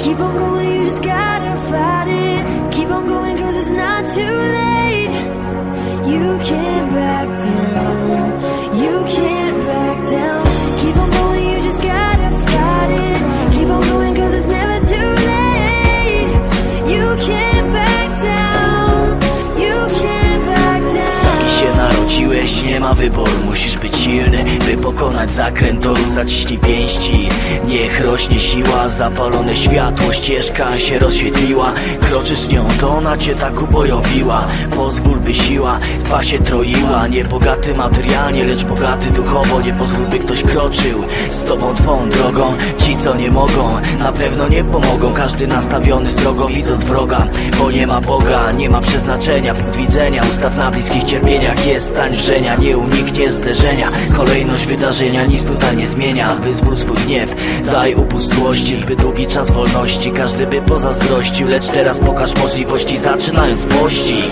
Keep on going, you just gotta fight it. Keep on going, cause it's not too late. You can't back down. Nie ma wyboru Musisz być silny, by pokonać zakręt toru Zaciśnij pięści, niech rośnie siła Zapalone światło, ścieżka się rozświetliła. Kroczysz nią, to ona cię tak ubojowiła. Pozwól, by siła twa się troiła. Nie bogaty materialnie, lecz bogaty duchowo. Nie pozwól, by ktoś kroczył z tobą twą drogą. Ci, co nie mogą, na pewno nie pomogą. Każdy nastawiony srogo, widząc wroga Bo nie ma Boga, nie ma przeznaczenia. Punkt widzenia, ustaw na bliskich cierpieniach Jest stań wrzenia, nie uniknie zderzenia. Kolejność wydarzenia nic tutaj nie zmienia. Wyzwól swój gniew, daj upust złości. Zbyt długi czas wolności, każdy by pozazdrościł Lecz teraz pokaż możliwości, zaczynając pościg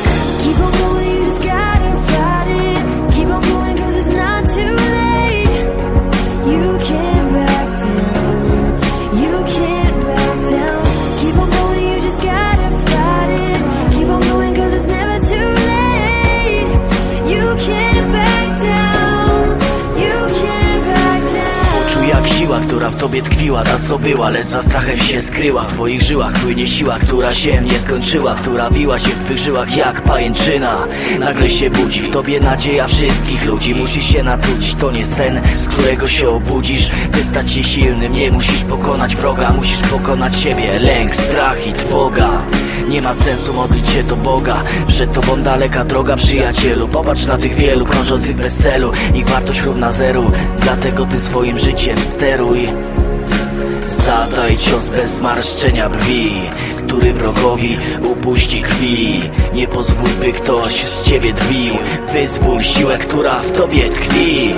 która w tobie tkwiła Ta co była, lecz za strachem się skryła. W twoich żyłach płynie siła, która się nie skończyła Która wiła się w twych żyłach jak pajęczyna. Nagle się budzi w tobie nadzieja wszystkich ludzi. Musisz się natrudzić, to nie sen, z którego się obudzisz. By stać się silnym, nie musisz pokonać wroga Musisz pokonać siebie, lęk, strach i trwoga nie ma sensu modlić się do Boga Przed tobą daleka droga przyjacielu. Popatrz na tych wielu krążących bez celu Ich wartość równa zeru. Dlatego ty swoim życiem steruj. Zadaj cios bez zmarszczenia brwi Który wrogowi upuści krwi. Nie pozwól by ktoś z ciebie drwił. Wyzwól siłę, która w tobie tkwi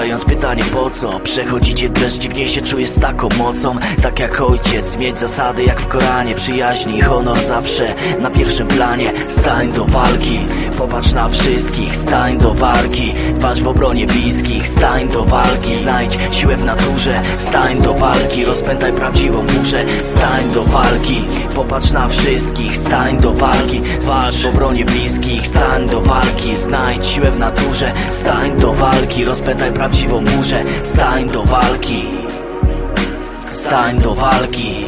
zadając pytanie po co? Przechodzicie niej się czujesz z taką mocą. Tak jak ojciec, mieć zasady jak w Koranie. Przyjaźni, honor zawsze na pierwszym planie. Stań do walki, popatrz na wszystkich Stań do walki, walcz w obronie bliskich Stań do walki, znajdź siłę w naturze Stań do walki, rozpętaj prawdziwą burzę Stań do walki, popatrz na wszystkich Stań do walki, walcz w obronie bliskich Stań do walki, znajdź siłę w naturze Stań do walki, rozpętaj prawdziwą burzę Stań do walki Stań do walki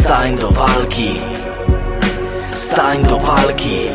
Stań do walki Stań do walki